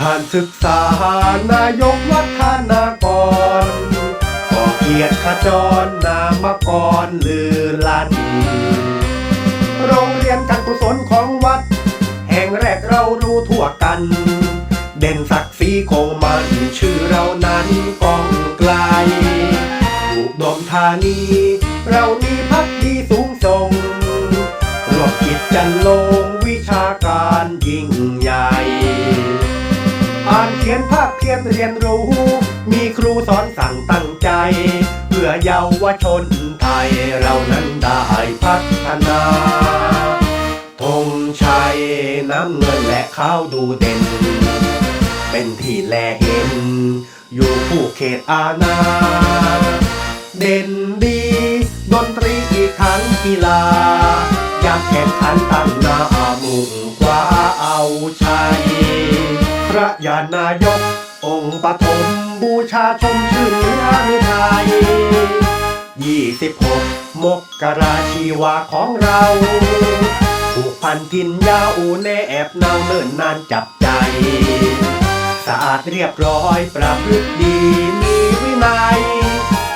ท่านศึกษานายกวัฒนากรก็เกียรติขจรนามกรลือลั่นโรงเรียนการกุศลของวัด แห่งแรกเรารู้ทั่วกัน เด่นศักดิ์ศรีคงมันชื่อเรานั้นกองไกลอุดมธานี เรานี้พักดีสูงส่งรวมกิจจันลง เรเรียนรู้ มีครูสอนสั่งตั้งใจ เพื่อเยาวชนไทยเรานั้นได้พัฒนาธงชัยน้ำเงินและข้าวดูเด่น เป็นที่แลเห็น อยู่ผู้เขตอาณาเด่นดี ดนตรีอีกทั้งกีฬา อยากแข่งขันตั้งหน้ามุ่งคว้าเอาชัย พระยานายก องค์ปฐมบูชาชมชื่นเนื้อหรือไทยยี่สิบหกมกราชีวาของเราผูกพันทินยาวแนแอบเนาเนิ่นนานจับใจ สะอาดเรียบร้อยประพฤติดีมีวินัย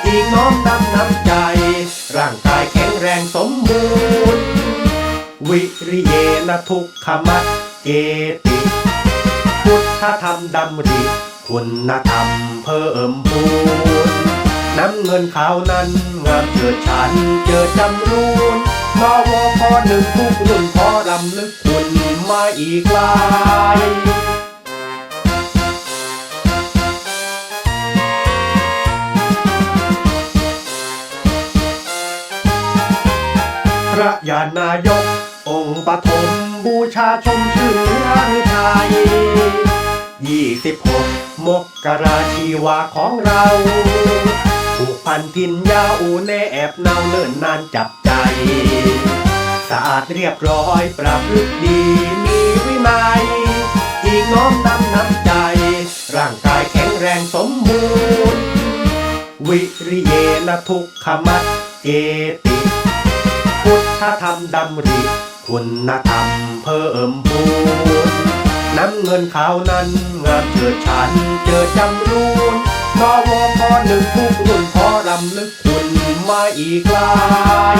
อีกน้อมนำน้ำใจ ร่างกายแข็งแรงสมบูรณ์ วิริเยนทุกขมัดเกติ พุทธธรรมดำริคุณธรรมเพิ่มพูนน้ำเงินขาวนั้นงามเจิดฉันเจอจำรูนนวอพหนึ่งทุกรุ่นขอรำลึกคุณมาอีกลายพระยานายก องค์ปฐมบูชาชมชื่นเนื้อหรือไทย ยี่สิบหกมกราชีวาของเราผูกพันทินยาอูแนแอบเนาเนิ่นนานจับใจ สะอาดเรียบร้อยประพฤติดีมีวินัยอีกน้อมนำน้ำใจ ร่างกายแข็งแรงสมบูรณ์ วิริเยนทุกขมัดเกติ พุทธธรรมดำริ คุณธรรมเพิ่มพูน เงินขาวนั้นงานเจิดฉันเจอจำรูนนวพหนึ่งทุกรุ่นขอรำลึกคุณมาอีกลาย